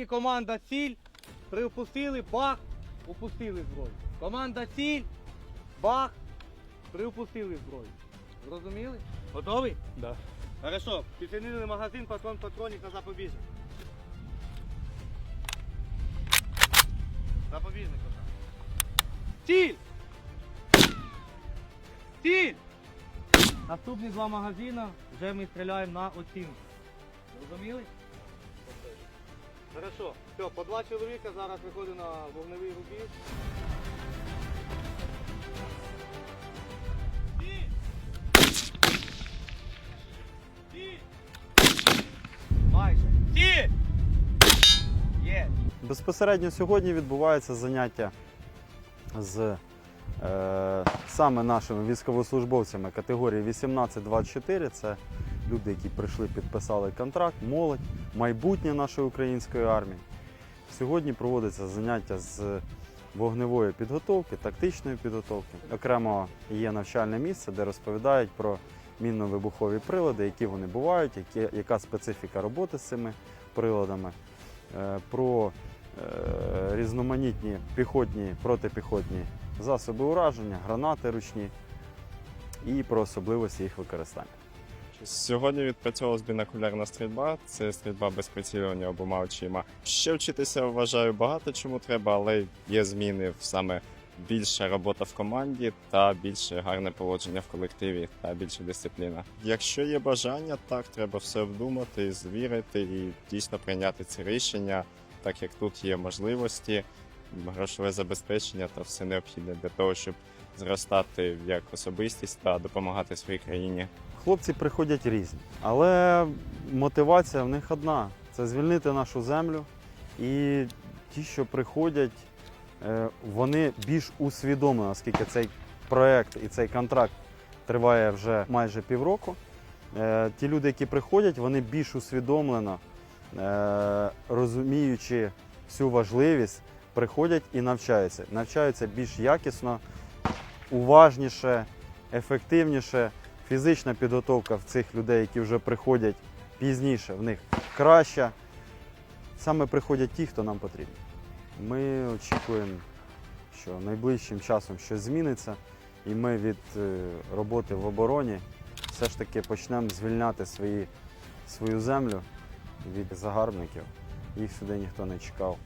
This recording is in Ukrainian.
тільки команда ціль, припустили, бах, опустили зброю. Команда ціль, бах, припустили зброю. Зрозуміли? Готові? Да. Хорошо, підцінили магазин, патрон, патронник на запобіжник. Запобіжник. Ціль! Ціль! Наступні два магазини вже ми стріляємо на оцінку. Зрозуміли? Хорошо. Все, по два чоловіка зараз виходить на вогневий рубіж. Безпосередньо сьогодні відбувається заняття з е, саме нашими військовослужбовцями категорії 18-24. Це люди, які прийшли, підписали контракт, молодь, майбутнє нашої української армії. Сьогодні проводиться заняття з вогневої підготовки, тактичної підготовки. Окремо є навчальне місце, де розповідають про мінно-вибухові прилади, які вони бувають, які, яка специфіка роботи з цими приладами, е, про е, різноманітні піхотні, протипіхотні засоби ураження, гранати ручні і про особливості їх використання. Сьогодні відпрацьовувалась бінокулярна стрільба, це стрільба без прицілювання обома очима. Ще вчитися вважаю багато чому треба, але є зміни в саме більша робота в команді та більше гарне поводження в колективі та більше дисципліна. Якщо є бажання, так треба все обдумати, звірити і дійсно прийняти ці рішення, так як тут є можливості, грошове забезпечення та все необхідне для того, щоб зростати як особистість та допомагати своїй країні. Хлопці приходять різні, але мотивація в них одна це звільнити нашу землю. І ті, що приходять, е, вони більш усвідомлені, оскільки цей проект і цей контракт триває вже майже півроку. Е, Ті люди, які приходять, вони більш усвідомлено, е, розуміючи всю важливість, приходять і навчаються. Навчаються більш якісно, уважніше, ефективніше. Фізична підготовка в цих людей, які вже приходять пізніше, в них краща. Саме приходять ті, хто нам потрібен. Ми очікуємо, що найближчим часом щось зміниться, і ми від е, роботи в обороні все ж таки почнемо звільняти свої, свою землю від загарбників. Їх сюди ніхто не чекав.